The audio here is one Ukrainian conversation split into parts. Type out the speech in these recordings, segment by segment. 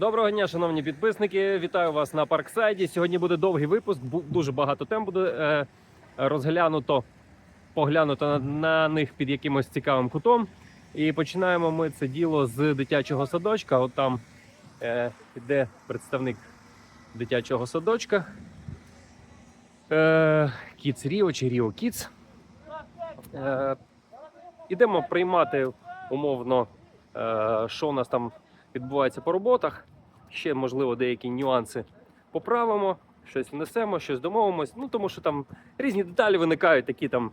Доброго дня, шановні підписники. Вітаю вас на Парксайді. Сьогодні буде довгий випуск. Дуже багато тем буде е, розглянуто, поглянуто на, них під якимось цікавим кутом. І починаємо ми це діло з дитячого садочка. От там е, іде представник дитячого садочка. Е, Kids Rio чи Rio Kids. Е, ідемо приймати умовно, е, що у нас там відбувається по роботах. Ще, можливо, деякі нюанси поправимо, щось внесемо, щось домовимось. Ну, тому що там різні деталі виникають, такі там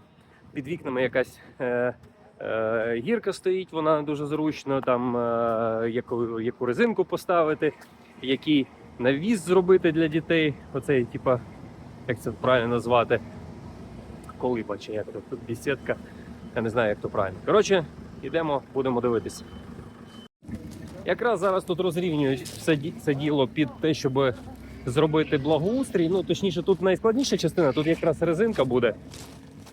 під вікнами якась е, е, гірка стоїть, вона дуже зручно, там е, яку, яку резинку поставити, який навіс зробити для дітей. Оцей, типа, як це правильно назвати? Колиба чи як тут бісідка. Я не знаю, як то правильно. Коротше, йдемо, будемо дивитися. Якраз зараз тут розрівнюють все, це діло під те, щоб зробити благоустрій. Ну, точніше, тут найскладніша частина, тут якраз резинка буде.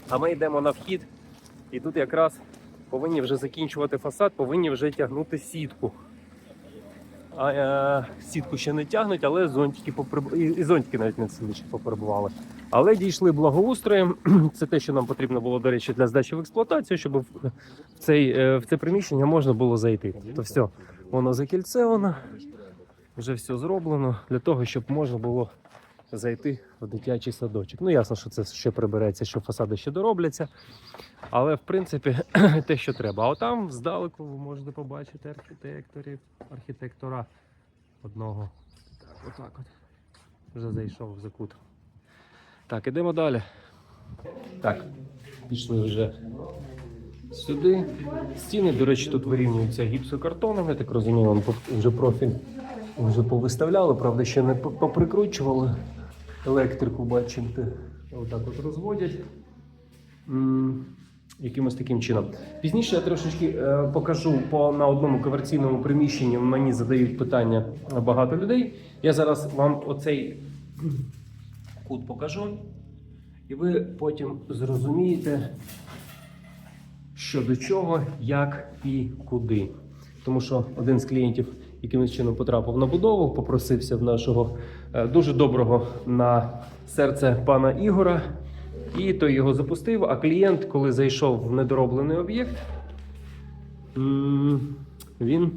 А ми йдемо на вхід, і тут якраз повинні вже закінчувати фасад, повинні вже тягнути сітку. А е, сітку ще не тягнуть, але зонтики поприб... і, і зонтики навіть не ще поприбували. Але дійшли благоустроєм. Це те, що нам потрібно було, до речі, для здачі в експлуатацію, щоб в в цей, е, в це приміщення можна було зайти. То все, воно закільцевано, вже все зроблено для того, щоб можна було зайти в дитячий садочок. Ну, ясно, що це ще прибереться, що фасади ще доробляться. Але в принципі те, що треба. А отам здалеку ви можете побачити архітекторів, архітектора одного. Так, отак от. Вже зайшов в закут. Так, ідемо далі. Так, пішли вже сюди. Стіни, до речі, тут вирівнюються гіпсокартоном, я так розумію, вже профіль вже повиставляли, правда, ще не поприкручували. Електрику, бачите, отак от розводять. Якимось таким чином. Пізніше я трошечки е, покажу по на одному комерційному приміщенні. Мені задають питання багато людей. Я зараз вам оцей кут покажу, і ви потім зрозумієте, що до чого, як і куди. Тому що один з клієнтів якимось чином потрапив на будову, попросився в нашого е, дуже доброго на серце пана Ігора, і той його запустив. А клієнт, коли зайшов в недороблений об'єкт, він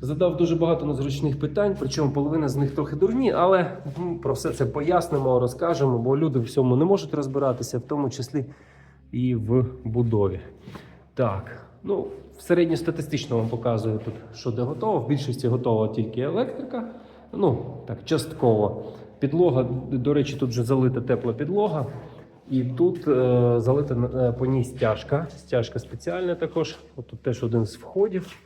задав дуже багато незручних питань, причому половина з них трохи дурні, але про все це пояснимо, розкажемо, бо люди в всьому не можуть розбиратися, в тому числі і в будові. Так, ну середньостатистично вам показую тут, що де готово. В більшості готова тільки електрика. Ну, так, частково. Підлога, до речі, тут вже залита тепла підлога. І тут е, залита е, по ній стяжка. Стяжка спеціальна також. От тут теж один з входів.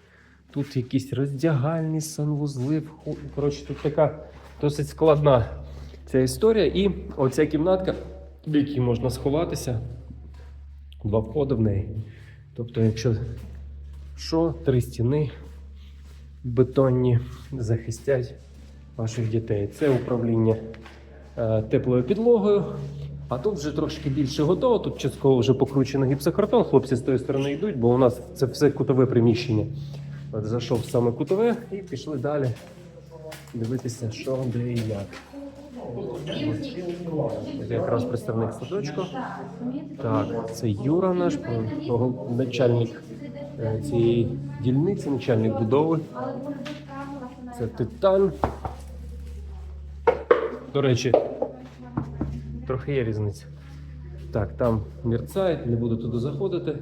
Тут якісь роздягальні санвузли. Коротше, тут така досить складна ця історія. І оця кімнатка, в якій можна сховатися. Два входи в неї. Тобто, якщо що, три стіни бетонні захистять ваших дітей. Це управління е, теплою підлогою. А тут вже трошки більше готово. Тут частково вже покручено гіпсокартон. Хлопці з тої сторони йдуть, бо у нас це все кутове приміщення. От зайшов саме кутове і пішли далі дивитися, що де і як. Це якраз представник садочку. Так, це Юра наш, начальник е, цієї дільниці, начальник будови. Це Титан. До речі, трохи є різниця. Так, там мерцає, не буду туди заходити.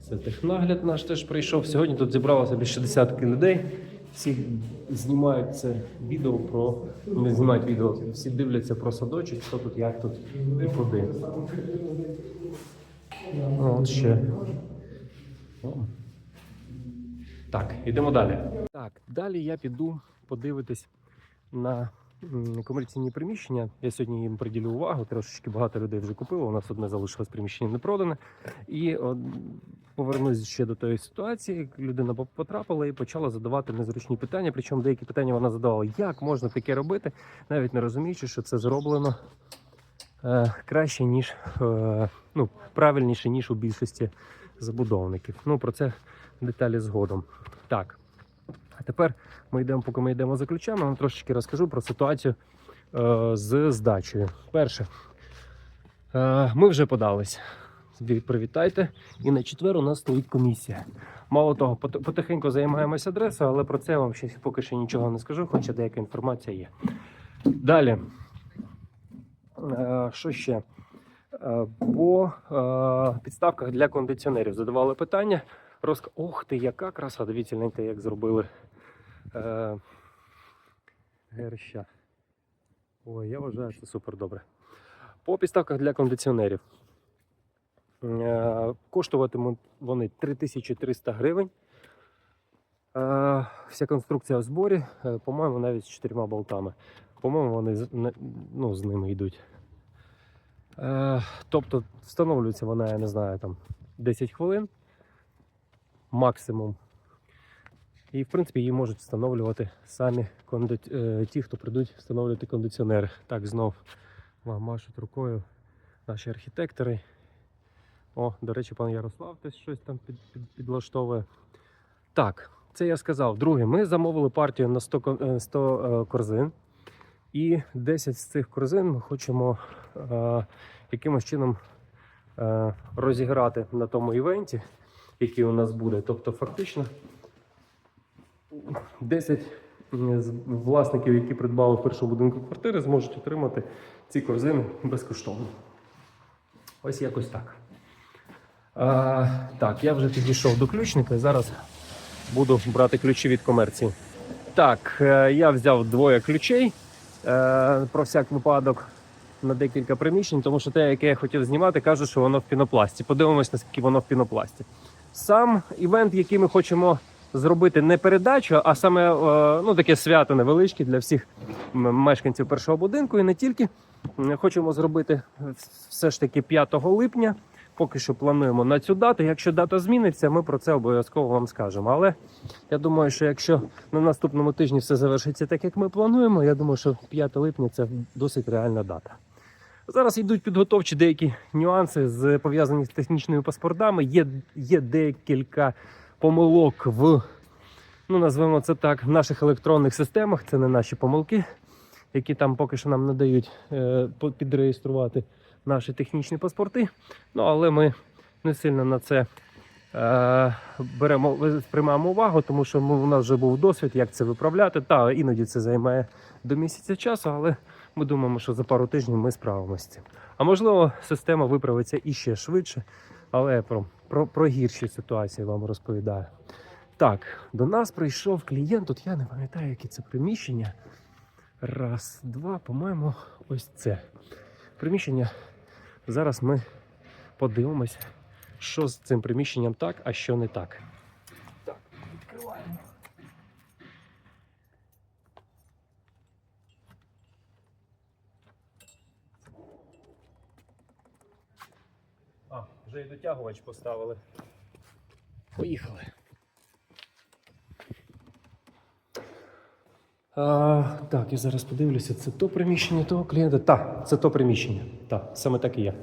Це технагляд наш теж прийшов. Сьогодні тут зібралося більше десятки людей. Всі знімають це відео про. Не знімають відео, всі дивляться про садочок, що тут, як тут і куди. От ще. О. Так, йдемо далі. Так, далі я піду подивитись на комерційні приміщення. Я сьогодні їм приділю увагу. Трошечки багато людей вже купило. У нас одне залишилось приміщення не продане. І повернусь ще до тої ситуації. Людина потрапила і почала задавати незручні питання. Причому деякі питання вона задавала, як можна таке робити, навіть не розуміючи, що це зроблено е, краще, ніж е, ну, правильніше, ніж у більшості забудовників. Ну про це деталі згодом. Так. А тепер ми йдемо, поки ми йдемо за ключами, вам трошечки розкажу про ситуацію е, з здачею. Перше, е, ми вже подались. Ві- Привітайте. І на четвер у нас стоїть комісія. Мало того, потихеньку займаємося адресою, але про це я вам ще поки що нічого не скажу, хоча деяка інформація є. Далі. Е, Що ще? Е, По е, підставках для кондиціонерів задавали питання. Розк... Ох ти, яка краса! Дивіться, як зробили герща. Ой, я вважаю, це супер добре. По підставках для кондиціонерів. Коштуватимуть вони 3300 гривень. Е, Вся конструкція в зборі, е, по-моєму, навіть з чотирма болтами. По-моєму, вони ну, з ними йдуть. Е, Тобто встановлюється вона, я не знаю, там 10 хвилин максимум. І, в принципі, її можуть встановлювати самі конди... ті, хто прийдуть встановлювати кондиціонери. Так, знов вам машуть рукою наші архітектори. О, до речі, пан Ярослав десь щось там під, під, підлаштовує. Так, це я сказав. Друге, ми замовили партію на 100, е, 100 е, корзин. І 10 з цих корзин ми хочемо е, якимось чином е, розіграти на тому івенті, який у нас буде. Тобто, фактично, 10 з власників, які придбали в першому будинку квартири, зможуть отримати ці корзини безкоштовно. Ось якось так. А, так, я вже підійшов до ключника зараз буду брати ключі від комерції. Так, е, я взяв двоє ключей е, про всяк випадок на декілька приміщень, тому що те, яке я хотів знімати, каже, що воно в пінопласті. Подивимось, наскільки воно в пінопласті. Сам івент, який ми хочемо зробити не передачу, а саме е, ну, таке свято невеличке для всіх мешканців першого будинку. І не тільки хочемо зробити все ж таки 5 липня. Поки що плануємо на цю дату. Якщо дата зміниться, ми про це обов'язково вам скажемо. Але я думаю, що якщо на наступному тижні все завершиться так, як ми плануємо, я думаю, що 5 липня це досить реальна дата. Зараз йдуть підготовчі деякі нюанси з пов'язані з технічними паспортами. Є, є декілька помилок в, ну назвемо це так, в наших електронних системах. Це не наші помилки, які там поки що нам не дають е, підреєструвати наші технічні паспорти. Ну але ми не сильно на це е, беремо, сприймаємо увагу, тому що ми, у нас вже був досвід, як це виправляти. Та іноді це займає до місяця часу, але ми думаємо, що за пару тижнів ми справимося цим. А можливо, система виправиться іще швидше, але про, про, про гірші ситуації вам розповідаю. Так, до нас прийшов клієнт. Тут я не пам'ятаю, яке це приміщення. Раз, два, по-моєму, ось це приміщення. Зараз ми подивимось, що з цим приміщенням так, а що не так. Так, відкриваємо. А, вже і дотягувач поставили. Поїхали. А, так, я зараз подивлюся, це то приміщення того клієнта. Так, це то приміщення. Так, саме так і є.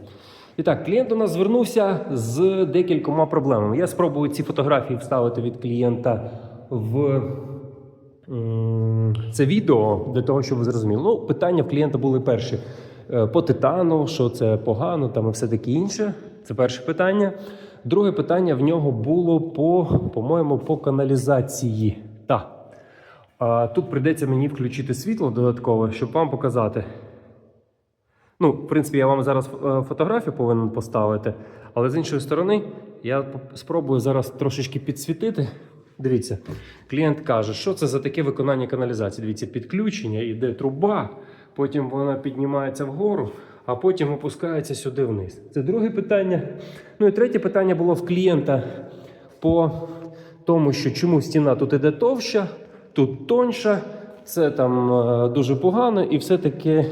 І так, клієнт до нас звернувся з декількома проблемами. Я спробую ці фотографії вставити від клієнта в це відео для того, щоб ви зрозуміли. Ну, питання в клієнта були перші Е, по титану, що це погано, там і все таке інше. Це перше питання. Друге питання в нього було по, по-моєму, по каналізації. Так. Тут прийдеться мені включити світло додаткове, щоб вам показати. Ну, в принципі, я вам зараз е, фотографію повинен поставити, але з іншої сторони, я спробую зараз трошечки підсвітити. Дивіться, клієнт каже, що це за таке виконання каналізації. Дивіться, підключення, іде труба, потім вона піднімається вгору, а потім опускається сюди вниз. Це друге питання. Ну і третє питання було в клієнта по тому, що чому стіна тут іде товща, тут тоньша, це там е, дуже погано і все таке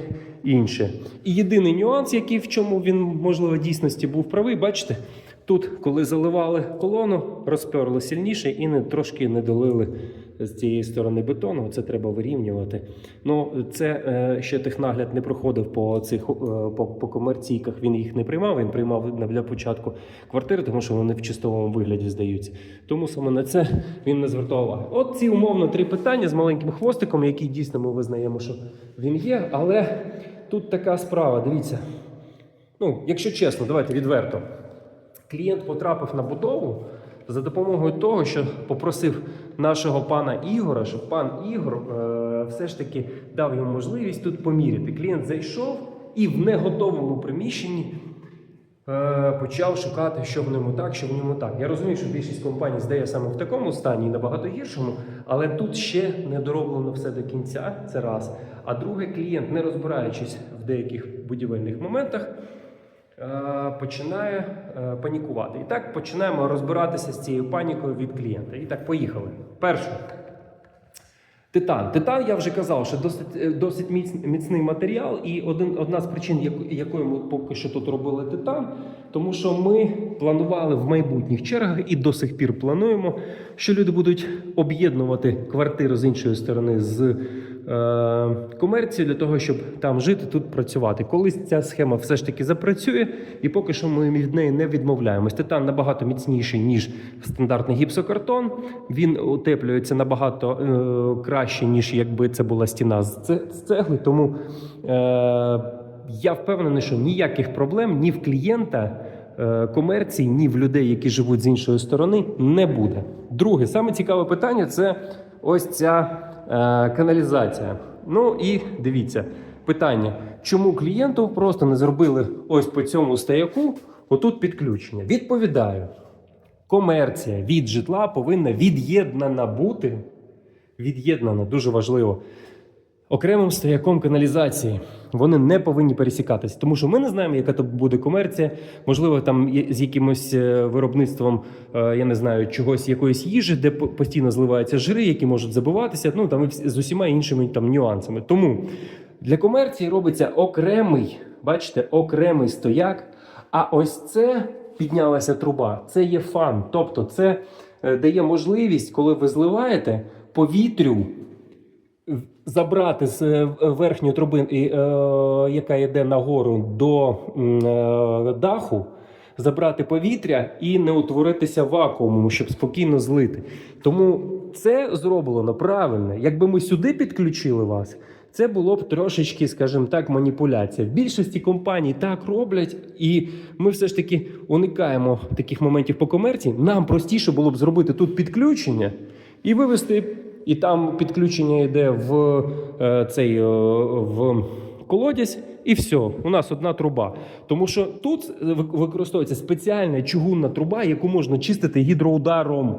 інше. І єдиний нюанс, який в чому він, можливо, в дійсності був правий, бачите, тут, коли заливали колону, розперли сильніше і не, трошки не долили з цієї сторони бетону. Це треба вирівнювати. Ну, це е, ще технагляд не проходив по цих е, по, по комерційках. Він їх не приймав. Він приймав для початку квартири, тому що вони в чистовому вигляді здаються. Тому саме на це він не звертав уваги. От ці умовно три питання з маленьким хвостиком, які дійсно ми визнаємо, що він є. Але тут така справа. Дивіться. Ну, якщо чесно, давайте відверто. Клієнт потрапив на будову за допомогою того, що попросив нашого пана Ігора, щоб пан Ігор е, все ж таки дав йому можливість тут поміряти. Клієнт зайшов і в неготовому приміщенні е, почав шукати, що в ньому так, що в ньому так. Я розумію, що більшість компаній здає саме в такому стані і набагато гіршому, але тут ще не дороблено все до кінця. Це раз. А друге, клієнт, не розбираючись в деяких будівельних моментах, починає е, панікувати. І так починаємо розбиратися з цією панікою від клієнта. І так, поїхали. Перше. Титан. Титан, я вже казав, що досить, е, досить міцний матеріал, і один, одна з причин, яко- якою ми поки що тут робили титан, тому що ми планували в майбутніх чергах і до сих пір плануємо, що люди будуть об'єднувати квартиру з іншої сторони з е, для того, щоб там жити, тут працювати. Колись ця схема все ж таки запрацює, і поки що ми від неї не відмовляємось. Титан набагато міцніший ніж стандартний гіпсокартон. Він утеплюється набагато е, краще, ніж якби це була стіна з цегли. Тому е, я впевнений, що ніяких проблем ні в клієнта. е, Комерції, ні в людей, які живуть з іншої сторони, не буде. Друге, саме цікаве питання це ось ця каналізація. Ну і дивіться, питання: чому клієнту просто не зробили ось по цьому стояку отут підключення? Відповідаю: комерція від житла повинна від'єднана бути. Від'єднана, дуже важливо. Окремим стояком каналізації вони не повинні пересікатися, тому що ми не знаємо, яка то буде комерція. Можливо, там з якимось е, виробництвом, е, я не знаю, чогось якоїсь їжі, де постійно зливаються жири, які можуть забиватися. Ну там з усіма іншими там нюансами. Тому для комерції робиться окремий, бачите, окремий стояк. А ось це піднялася труба. Це є фан. Тобто, це е, дає можливість, коли ви зливаєте повітрю забрати з е, верхньої труби, е, яка йде нагору до е, даху, забрати повітря і не утворитися вакуумом, щоб спокійно злити. Тому це зроблено правильно. Якби ми сюди підключили вас. Це було б трошечки, скажімо так, маніпуляція. В більшості компаній так роблять, і ми все ж таки уникаємо таких моментів по комерції. Нам простіше було б зробити тут підключення і вивести і там підключення йде в е, цей е, в колодязь, і все. У нас одна труба. Тому що тут використовується спеціальна чугунна труба, яку можна чистити гідроударом.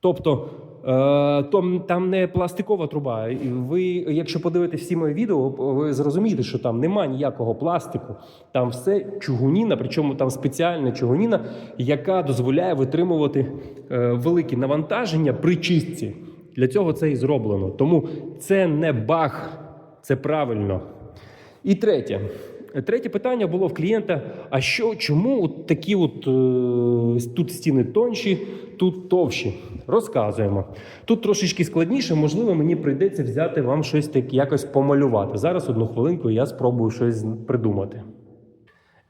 Тобто е, там, не пластикова труба. Ви, якщо подивитесь всі мої відео, ви зрозумієте, що там нема ніякого пластику. Там все чугуніна, причому там спеціальна чугуніна, яка дозволяє витримувати великі навантаження при чистці. Для цього це і зроблено. Тому це не баг, це правильно. І третє. Третє питання було в клієнта: а що, чому от такі от е, тут стіни тонші, тут товщі? Розказуємо. Тут трошечки складніше, можливо, мені прийдеться взяти вам щось так якось помалювати. Зараз одну хвилинку я спробую щось придумати.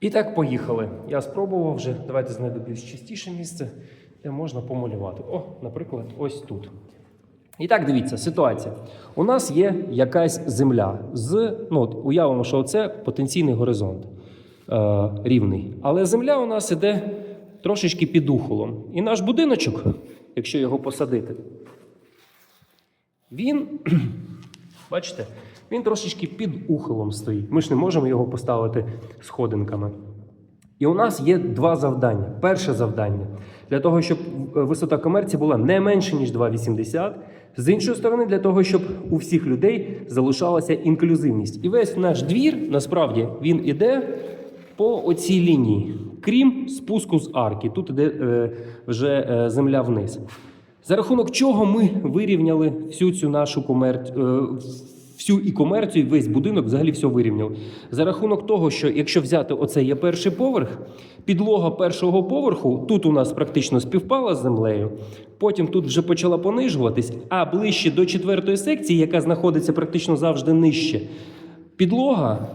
І так, поїхали. Я спробував вже. Давайте знайду більш чистіше місце, де можна помалювати. О, наприклад, ось тут. І так, дивіться, ситуація. У нас є якась земля з ну, уявимо, що це потенційний горизонт е, рівний. Але земля у нас іде трошечки під ухолом. І наш будиночок, якщо його посадити, він, бачите, він трошечки під ухилом стоїть. Ми ж не можемо його поставити сходинками. І у нас є два завдання. Перше завдання для того, щоб е, висота комерції була не менше ніж 2,80. З іншої сторони, для того, щоб у всіх людей залишалася інклюзивність. І весь наш двір, насправді, він іде по оцій лінії, крім спуску з арки. Тут іде е, вже е, земля вниз. За рахунок чого ми вирівняли всю цю нашу комер... всю і комерцію, і весь будинок взагалі все вирівняли. За рахунок того, що якщо взяти оце є перший поверх, підлога першого поверху тут у нас практично співпала з землею. Потім тут вже почала понижуватись, а ближче до четвертої секції, яка знаходиться практично завжди нижче, підлога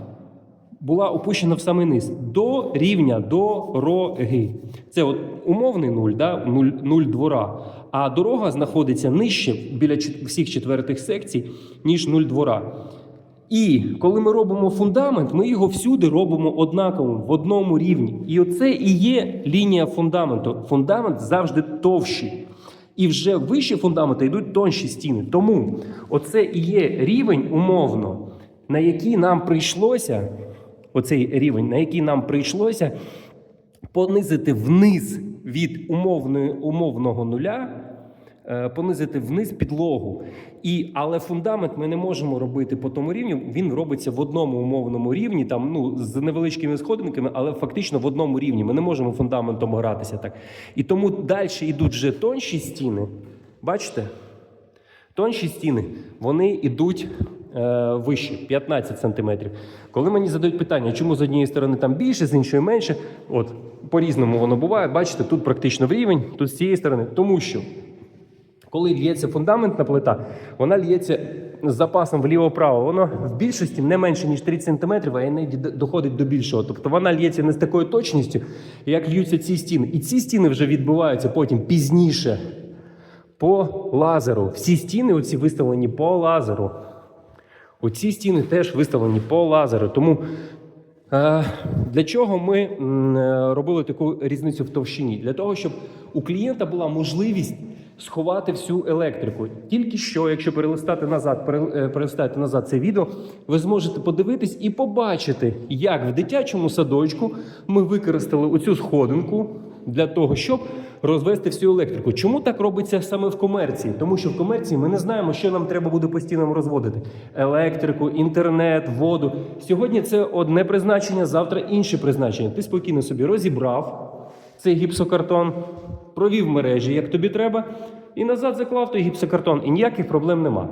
була опущена в самий низ до рівня дороги. Це от умовний нуль, да? нуль, нуль двора. А дорога знаходиться нижче біля всіх четвертих секцій, ніж нуль двора. І коли ми робимо фундамент, ми його всюди робимо однаковим, в одному рівні. І оце і є лінія фундаменту. Фундамент завжди товщий. І вже вище фундаменту йдуть тонші стіни. Тому оце і є рівень умовно, на який нам прийшлося, оцей рівень, на який нам прийшлося понизити вниз від умовної, умовного нуля, понизити вниз підлогу. І, але фундамент ми не можемо робити по тому рівню. Він робиться в одному умовному рівні, там ну з невеличкими сходинками, але фактично в одному рівні. Ми не можемо фундаментом гратися так. І тому далі йдуть вже тонші стіни. Бачите? Тонші стіни вони йдуть е, вище 15 сантиметрів. Коли мені задають питання, чому з однієї сторони там більше, з іншої менше, от по-різному воно буває. Бачите, тут практично в рівень, тут з цієї сторони, тому що коли лється фундаментна плита, вона лється з запасом вліво-вправо. Воно в більшості не менше ніж 30 сантиметрів, а іноді доходить до більшого. Тобто вона лється не з такою точністю, як льються ці стіни. І ці стіни вже відбиваються потім пізніше по лазеру. Всі стіни оці виставлені по лазеру. Оці стіни теж виставлені по лазеру. Тому е, для чого ми е, робили таку різницю в товщині? Для того, щоб у клієнта була можливість сховати всю електрику. Тільки що, якщо перелистати назад, е, перелистати назад це відео, ви зможете подивитись і побачити, як в дитячому садочку ми використали оцю сходинку для того, щоб розвести всю електрику. Чому так робиться саме в комерції? Тому що в комерції ми не знаємо, що нам треба буде постійно розводити: електрику, інтернет, воду. Сьогодні це одне призначення, завтра інше призначення. Ти спокійно собі розібрав цей гіпсокартон, провів мережі, як тобі треба, і назад заклав той гіпсокартон, і ніяких проблем нема.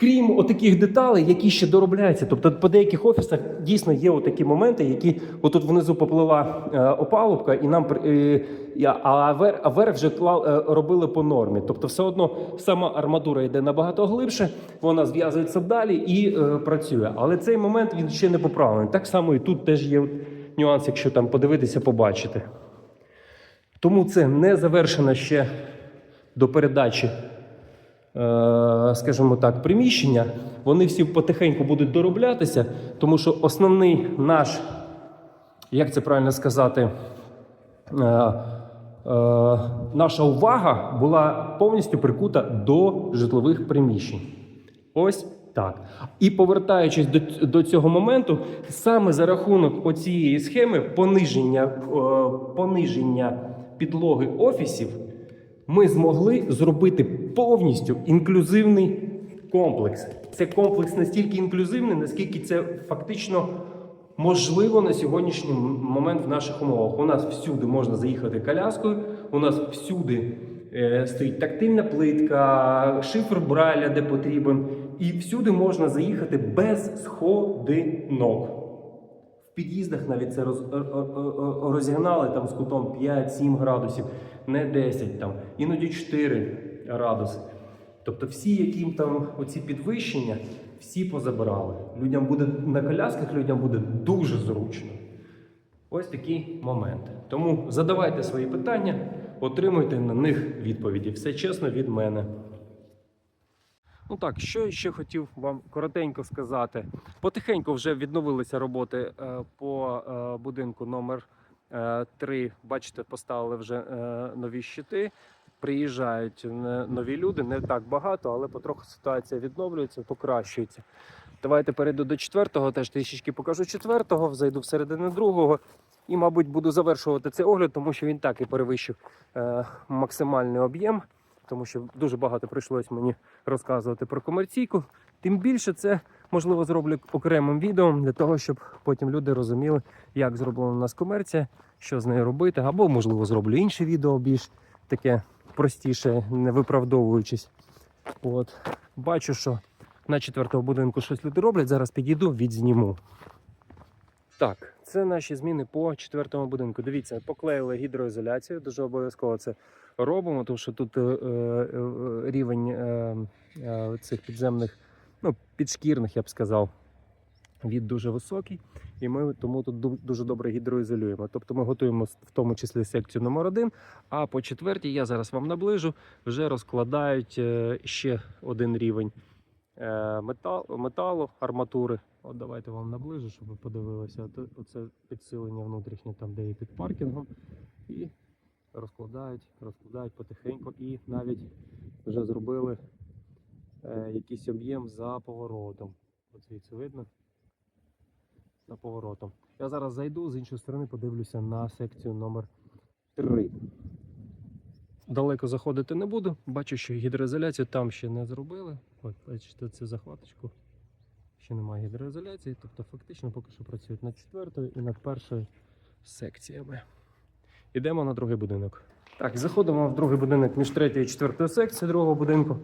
Крім отаких деталей, які ще доробляються. Тобто по деяких офісах дійсно є отакі моменти, які отут внизу поплила е, опалубка, і нам е, а вер, верх вже клав, е, робили по нормі. Тобто, все одно сама арматура йде набагато глибше, вона зв'язується далі і е, працює. Але цей момент він ще не поправлений. Так само і тут теж є нюанс, якщо там подивитися, побачити. Тому це не завершено ще до передачі е, скажімо так, приміщення, вони всі потихеньку будуть дороблятися, тому що основний наш, як це правильно сказати, е, е, наша увага була повністю прикута до житлових приміщень. Ось так. І повертаючись до, до цього моменту, саме за рахунок оцієї схеми пониження, пониження підлоги офісів, ми змогли зробити повністю інклюзивний комплекс. Це комплекс настільки інклюзивний, наскільки це фактично можливо на сьогоднішній момент в наших умовах. У нас всюди можна заїхати коляскою, у нас всюди е, стоїть тактильна плитка, шифр Брайля, де потрібен, і всюди можна заїхати без сходинок. Під'їздах навіть це роз, р- р- р- розігнали там з кутом 5-7 градусів, не 10 там, іноді 4 градуси. Тобто всі, які там оці підвищення, всі позабирали. Людям буде на колясках, людям буде дуже зручно. Ось такий момент. Тому задавайте свої питання, отримуйте на них відповіді. Все чесно від мене. Ну так, що ще хотів вам коротенько сказати. Потихеньку вже відновилися роботи е, по е, будинку номер 3. Бачите, поставили вже е, нові щити. Приїжджають е, нові люди, не так багато, але потроху ситуація відновлюється, покращується. Давайте перейду до четвертого, теж трішечки покажу четвертого, зайду всередину другого. І, мабуть, буду завершувати цей огляд, тому що він так і перевищив е, максимальний об'єм, тому що дуже багато прийшлось мені розказувати про комерційку. Тим більше це можливо зроблю окремим відео для того, щоб потім люди розуміли, як зроблена у нас комерція, що з нею робити, або можливо зроблю інше відео більш таке простіше, не виправдовуючись. От бачу, що на четвертому будинку щось люди роблять. Зараз підійду, відзніму. Так, це наші зміни по четвертому будинку. Дивіться, поклеїли гідроізоляцію. Дуже обов'язково це робимо, тому що тут е, е, е, рівень е, е, цих підземних, ну, підшкірних, я б сказав, від дуже високий, і ми тому тут дуже добре гідроізолюємо. Тобто ми готуємо в тому числі секцію номер один. А по четвертій я зараз вам наближу, вже розкладають е, ще один рівень метал, металу, арматури. От давайте вам наближу, щоб ви подивилися. Оце підсилення внутрішнє, там де є під паркінгом. І розкладають, розкладають потихеньку і навіть вже зробили е, якийсь об'єм за поворотом. От звідси видно. За поворотом. Я зараз зайду з іншої сторони, подивлюся на секцію номер 3. Далеко заходити не буду. Бачу, що гідроізоляцію там ще не зробили. От, бачите, цю захваточку. Ще немає гідроізоляції, тобто фактично поки що працюють над четвертою і над першою секціями. Йдемо на другий будинок. Так, заходимо в другий будинок між третьою і четвертою секцією другого будинку.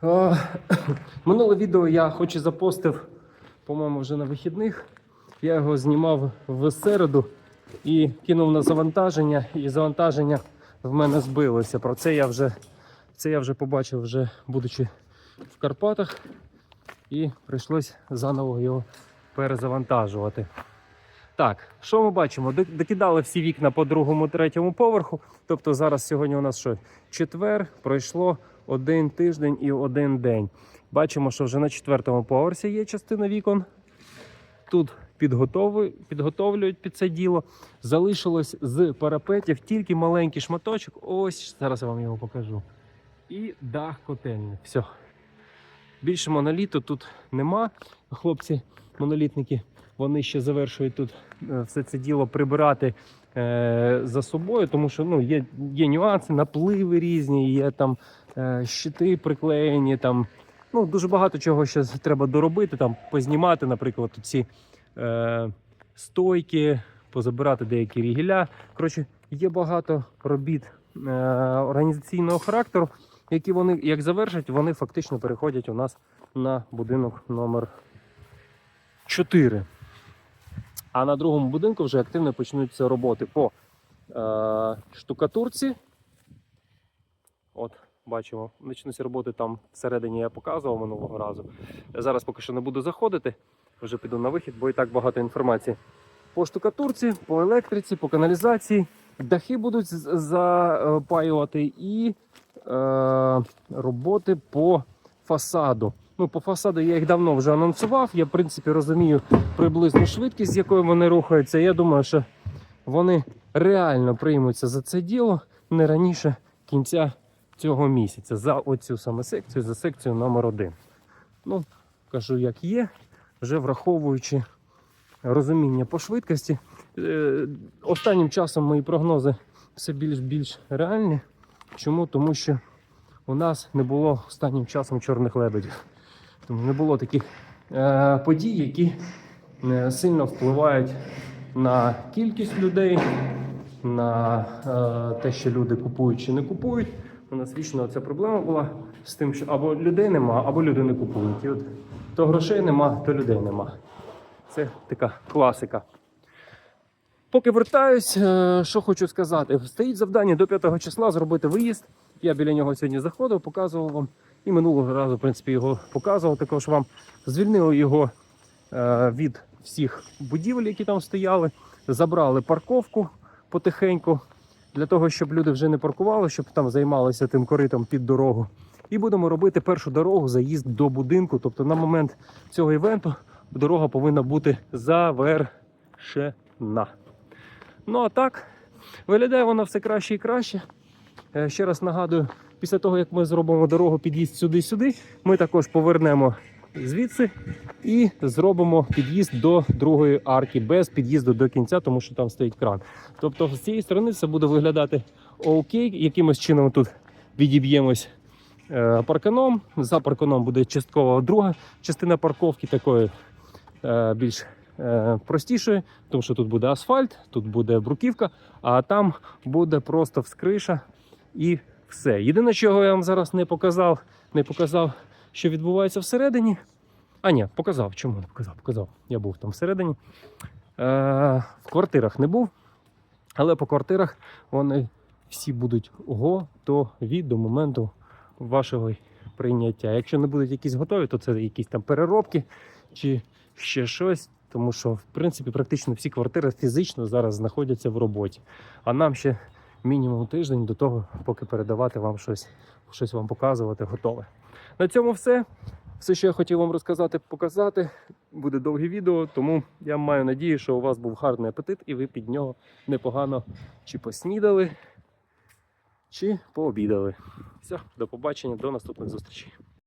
А, Минуле відео я хоч і запостив, по-моєму, вже на вихідних. Я його знімав в середу і кинув на завантаження, і завантаження в мене збилося. Про це я вже, це я вже побачив, вже будучи в Карпатах, і прийшлось заново його перезавантажувати. Так, що ми бачимо? Докидали всі вікна по другому, третьому поверху. Тобто зараз сьогодні у нас що? Четвер, пройшло один тиждень і один день. Бачимо, що вже на четвертому поверсі є частина вікон. Тут підготовлюють під це діло. Залишилось з парапетів тільки маленький шматочок. Ось зараз я вам його покажу. І дах котельні. Все. Більше моноліту тут нема. Хлопці, монолітники, вони ще завершують тут е, все це діло прибирати е, за собою, тому що ну, є, є нюанси, напливи різні, є там е, щити приклеєні. Там, ну, дуже багато чого ще треба доробити, там, познімати, наприклад, ці е, стойки, позабирати деякі рігіля. Коротше, є багато робіт е, організаційного характеру, які вони як завершать, вони фактично переходять у нас на будинок номер 4. А на другому будинку вже активно почнуться роботи по е, штукатурці. От, бачимо, почнуться роботи там всередині я показував минулого разу. Зараз поки що не буду заходити, вже піду на вихід, бо і так багато інформації. По штукатурці, по електриці, по каналізації. Дахи будуть запаювати і е, роботи по фасаду. Ну, по фасаду я їх давно вже анонсував. Я, в принципі, розумію приблизну швидкість, з якою вони рухаються. Я думаю, що вони реально приймуться за це діло не раніше кінця цього місяця за оцю саме секцію, за секцію номер 1 Ну, кажу, як є, вже враховуючи розуміння по швидкості. Е, Останнім часом мої прогнози все більш-більш реальні. Чому? Тому що у нас не було останнім часом чорних лебедів. Тому не було таких е, подій, які е, сильно впливають на кількість людей, на е, те, що люди купують чи не купують. У нас вічно ця проблема була з тим, що або людей нема, або люди не купують. І от то грошей нема, то людей нема. Це така класика. Поки вертаюсь, е, що хочу сказати. Стоїть завдання до 5 числа зробити виїзд. Я біля нього сьогодні заходив, показував вам. І минулого разу, в принципі, його показував також вам. Звільнили його е, від всіх будівель, які там стояли. Забрали парковку потихеньку, для того, щоб люди вже не паркували, щоб там займалися тим коритом під дорогу. І будемо робити першу дорогу, заїзд до будинку. Тобто на момент цього івенту дорога повинна бути завершена. Ну а так, виглядає вона все краще і краще. Е, Ще раз нагадую, після того, як ми зробимо дорогу під'їзд сюди-сюди, ми також повернемо звідси і зробимо під'їзд до другої арки без під'їзду до кінця, тому що там стоїть кран. Тобто з цієї сторони все буде виглядати окей. Якимось чином тут відіб'ємось е, парканом. За парканом буде частково друга частина парковки, такої е, більш е, простішої, тому що тут буде асфальт, тут буде бруківка, а там буде просто вскриша і все. Єдине, чого я вам зараз не показав, не показав, що відбувається всередині. А, ні, показав. Чому не показав? Показав. Я був там всередині. Е, в квартирах не був, але по квартирах вони всі будуть готові до моменту вашого прийняття. Якщо не будуть якісь готові, то це якісь там переробки чи ще щось. Тому що, в принципі, практично всі квартири фізично зараз знаходяться в роботі. А нам ще мінімум тиждень до того, поки передавати вам щось, щось вам показувати, готове. На цьому все. Все, що я хотів вам розказати, показати. Буде довге відео, тому я маю надію, що у вас був гарний апетит і ви під нього непогано чи поснідали, чи пообідали. Все, до побачення, до наступних зустрічей.